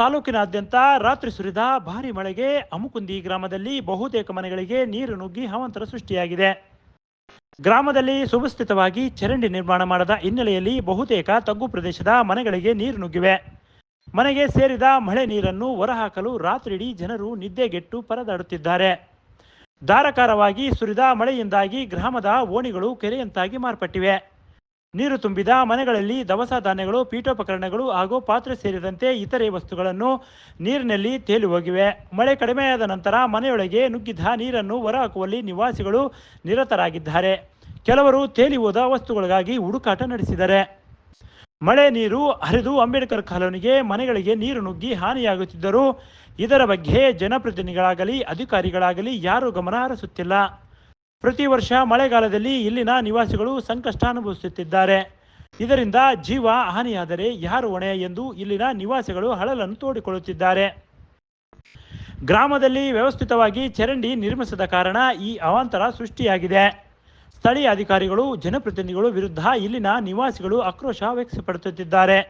ತಾಲೂಕಿನಾದ್ಯಂತ ರಾತ್ರಿ ಸುರಿದ ಭಾರಿ ಮಳೆಗೆ ಅಮುಕುಂದಿ ಗ್ರಾಮದಲ್ಲಿ ಬಹುತೇಕ ಮನೆಗಳಿಗೆ ನೀರು ನುಗ್ಗಿ ಹವಂತರ ಸೃಷ್ಟಿಯಾಗಿದೆ. ಗ್ರಾಮದಲ್ಲಿ ಸುವ್ಯವಸ್ಥಿತವಾಗಿ ಚರಂಡಿ ನಿರ್ಮಾಣ ಮಾಡದ ಹಿನ್ನೆಲೆಯಲ್ಲಿ ಬಹುತೇಕ ತಗ್ಗು ಪ್ರದೇಶದ ಮನೆಗಳಿಗೆ ನೀರು ನುಗ್ಗಿವೆ. ಮನೆಗೆ ಸೇರಿದ ಮಳೆ ನೀರನ್ನು ಹೊರಹಾಕಲು ರಾತ್ರಿಯಿಡೀ ಜನರು ನಿದ್ದೆಗೆಟ್ಟು ಪರದಾಡುತ್ತಿದ್ದಾರೆ. ಧಾರಾಕಾರವಾಗಿ ಸುರಿದ ಮಳೆಯಿಂದಾಗಿ ಗ್ರಾಮದ ಓಣಿಗಳು ಕೆರೆಯಂತಾಗಿ ಮಾರ್ಪಟ್ಟಿವೆ. ನೀರು ತುಂಬಿದ ಮನೆಗಳಲ್ಲಿ ದವಸ ಧಾನ್ಯಗಳು, ಪೀಠೋಪಕರಣಗಳು ಹಾಗೂ ಪಾತ್ರೆ ಸೇರಿದಂತೆ ಇತರೆ ವಸ್ತುಗಳನ್ನು ನೀರಿನಲ್ಲಿ ತೇಲಿ ಹೋಗಿವೆ. ಮಳೆ ಕಡಿಮೆಯಾದ ನಂತರ ಮನೆಯೊಳಗೆ ನುಗ್ಗಿದ ನೀರನ್ನು ಹೊರಹಾಕುವಲ್ಲಿ ನಿವಾಸಿಗಳು ನಿರತರಾಗಿದ್ದಾರೆ. ಕೆಲವರು ತೇಲಿ ಹೋದ ವಸ್ತುಗಳಿಗಾಗಿ ಹುಡುಕಾಟ ನಡೆಸಿದ್ದಾರೆ. ಮಳೆ ನೀರು ಹರಿದು ಅಂಬೇಡ್ಕರ್ ಕಾಲೋನಿಗೆ ಮನೆಗಳಿಗೆ ನೀರು ನುಗ್ಗಿ ಹಾನಿಯಾಗುತ್ತಿದ್ದರೂ ಇದರ ಬಗ್ಗೆ ಜನಪ್ರತಿನಿಧಿಗಳಾಗಲಿ, ಅಧಿಕಾರಿಗಳಾಗಲಿ ಯಾರೂ ಗಮನ ಹರಿಸುತ್ತಿಲ್ಲ. ಪ್ರತಿ ವರ್ಷ ಮಳೆಗಾಲದಲ್ಲಿ ಇಲ್ಲಿನ ನಿವಾಸಿಗಳು ಸಂಕಷ್ಟ ಅನುಭವಿಸುತ್ತಿದ್ದಾರೆ. ಇದರಿಂದ ಜೀವ ಹಾನಿಯಾದರೆ ಯಾರು ಹೊಣೆ ಎಂದು ಇಲ್ಲಿನ ನಿವಾಸಿಗಳು ಹಳಲನ್ನು ತೋಡಿಕೊಳ್ಳುತ್ತಿದ್ದಾರೆ. ಗ್ರಾಮದಲ್ಲಿ ವ್ಯವಸ್ಥಿತವಾಗಿ ಚರಂಡಿ ನಿರ್ಮಿಸದ ಕಾರಣ ಈ ಅವಾಂತರ ಸೃಷ್ಟಿಯಾಗಿದೆ. ಸ್ಥಳೀಯ ಅಧಿಕಾರಿಗಳು, ಜನಪ್ರತಿನಿಧಿಗಳು ವಿರುದ್ಧ ಇಲ್ಲಿನ ನಿವಾಸಿಗಳು ಆಕ್ರೋಶ ವ್ಯಕ್ತಪಡಿಸುತ್ತಿದ್ದಾರೆ.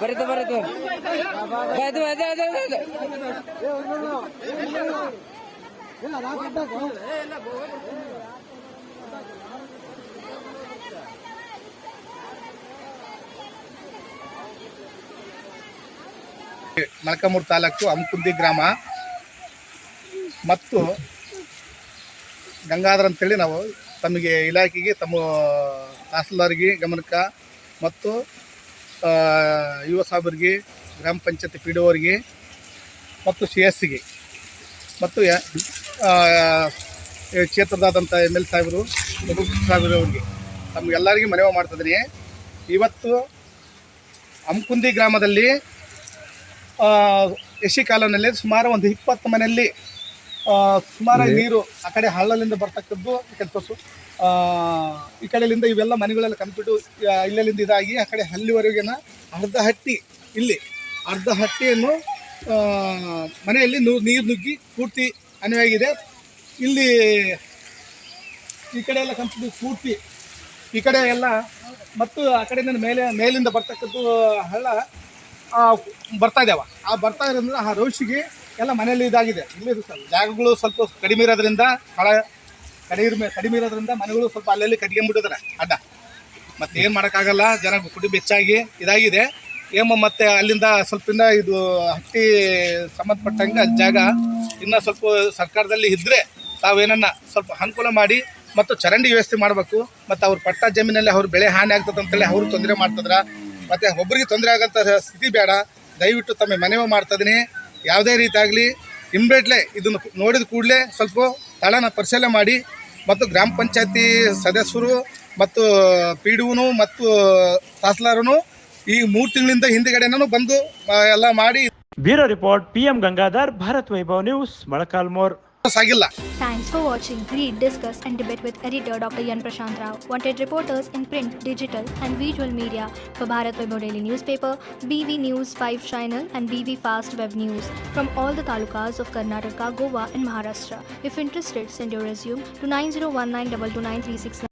ಬರೀತು ಬರೀತು ಅದು ಅದೇ ಅದೇ ಅದೇ ಮೊಳಕಾಮೂರು ತಾಲೂಕು ಅಂಕುಂದಿ ಗ್ರಾಮ. ಮತ್ತು ಗಂಗಾಧರ್ ಅಂತೇಳಿ ನಾವು ತಮಗೆ ಇಲಾಖೆಗೆ ತಮ್ಮ ತಹಸೀಲ್ದಾರ್ಗೆ ಗಮನಕ್ಕೆ ಮತ್ತು ಯುವ ಸಾಹೇಬರಿಗೆ ಗ್ರಾಮ ಪಂಚಾಯತ್ ಪಿ ಡಿ ಅವರಿಗೆ ಮತ್ತು ಸಿ ಎಸ್ಸಿಗೆ ಮತ್ತು ಕ್ಷೇತ್ರದಾದಂಥ ಎಂ ಎಲ್ ಸಾಹೇಬರು ಸಾಹೇಬರು ಅವರಿಗೆ. ತಮಗೆಲ್ಲರಿಗೂ ಮನವಿ ಮಾಡ್ತಿದ್ದೀನಿ ಇವತ್ತು ಅಮ್ಕುಂದಿ ಗ್ರಾಮದಲ್ಲಿ ಎಸಿ ಕಾಲೋನಿಯಲ್ಲಿ ಸುಮಾರು ಒಂದು ಇಪ್ಪತ್ತು ಮನೆಯಲ್ಲಿ ಆ, ಸುಮಾರು ನೀರು ಆ ಕಡೆ ಹಳ್ಳಲಿಂದ ಬರ್ತಕ್ಕದ್ದು ಆ ಈ ಕಡೆಯಿಂದ ಇವೆಲ್ಲ ಮನೆಗಳೆಲ್ಲ ಕಂಪ್ಯೂಟು ಇಲ್ಲಿಂದ ಇದಾಗಿ ಆ ಕಡೆ ಹಲ್ಲಿವರೆಗಿನ ಅರ್ಧ ಹಟ್ಟಿ ಇಲ್ಲಿ ಅರ್ಧ ಹಟ್ಟಿಯನ್ನು ಮನೆಯಲ್ಲಿ ನೀರು ನುಗ್ಗಿ ಪೂರ್ತಿ ಅನ್ವಾಗಿದೆ ಇಲ್ಲಿ ಈ ಕಡೆ ಎಲ್ಲ ಕಂಪ್ಯೂಟರ್ ಪೂರ್ತಿ ಈ ಕಡೆ ಎಲ್ಲ ಮತ್ತು ಆ ಕಡೆಯಿಂದ ಮೇಲೆ ಮೇಲಿಂದ ಬರ್ತಕ್ಕದ್ದು ಹಳ್ಳ ಬರ್ತಾ ಇದ್ದಾವೆ ಆ ಬರ್ತಾ ಇರೋದ್ರಿಂದ ಆ ರೋಷಿಗೆ ಎಲ್ಲ ಮನೆಯಲ್ಲಿ ಇದಾಗಿದೆ. ಜಾಗಗಳು ಸ್ವಲ್ಪ ಕಡಿಮೆ ಇರೋದ್ರಿಂದ ಸ್ಥಳ ಕಡಿಮೆ ಕಡಿಮೆ ಇರೋದ್ರಿಂದ ಮನೆಗಳು ಸ್ವಲ್ಪ ಅಲ್ಲಲ್ಲಿ ಕಟ್ಕೊಂಡ್ಬಿಟ್ಟಿದ್ದಾರೆ ಅಡ್ಡ. ಮತ್ತೆ ಏನು ಮಾಡೋಕ್ಕಾಗಲ್ಲ, ಜನ ಕುಟುಂಬ ಹೆಚ್ಚಾಗಿ ಇದಾಗಿದೆ. ಏಮ ಮತ್ತೆ ಅಲ್ಲಿಂದ ಸ್ವಲ್ಪ ಇನ್ನ ಇದು ಹಟ್ಟಿ ಸಂಬಂಧಪಟ್ಟಂಗೆ ಜಾಗ ಇನ್ನು ಸ್ವಲ್ಪ ಸರ್ಕಾರದಲ್ಲಿ ಇದ್ದರೆ ತಾವೇನನ್ನ ಸ್ವಲ್ಪ ಅನುಕೂಲ ಮಾಡಿ ಮತ್ತು ಚರಂಡಿ ವ್ಯವಸ್ಥೆ ಮಾಡಬೇಕು. ಮತ್ತು ಅವ್ರ ಪಟ್ಟ ಜಮೀನಲ್ಲಿ ಅವ್ರ ಬೆಳೆ ಹಾನಿ ಆಗ್ತದೆ ಅಂತೇಳಿ ಅವರು ತೊಂದರೆ ಮಾಡ್ತದ್ರ. ಮತ್ತು ಒಬ್ಬರಿಗೆ ತೊಂದರೆ ಆಗಂತ ಸ್ಥಿತಿ ಬೇಡ. ದಯವಿಟ್ಟು ತಮ್ಮ ಮನವಿ ಮಾಡ್ತಿದ್ದೀನಿ ಯಾವುದೇ ಆಗಲಿ ಇಮ್ಮಿಡಿಯೇಟ್ಲೆ ಇದನ್ನು ನೋಡಿದ ಕೂಡಲೇ ಸ್ವಲ್ಪ ಸ್ಥಳನ ಪರಿಶೀಲನೆ ಮಾಡಿ ಮತ್ತು ಗ್ರಾಮ ಪಂಚಾಯತಿ ಸದಸ್ಯರು ಮತ್ತು ಪಿ ಡಿ ಮತ್ತು ತಹಸೀಲ್ದಾರನು ಈ ಮೂರು ತಿಂಗಳಿಂದ ಹಿಂದೆಗಡೆನೂ ಬಂದು ಎಲ್ಲ ಮಾಡಿ. Bureau report, PM Gangadhar, Bharat Vaibhav news, Molakalmuru. ಸಾಗಿಲ್ಲ Thanks for watching. Read, discuss, and debate with editor Dr. Yan Prashant Rao. Wanted reporters in print, digital, and visual media for Bharat Vaibhav Daily Newspaper, BV News 5 Channel, and BV Fast Web News from all the talukas of Karnataka, Goa, and Maharashtra. If interested, send your resume to 9019229369.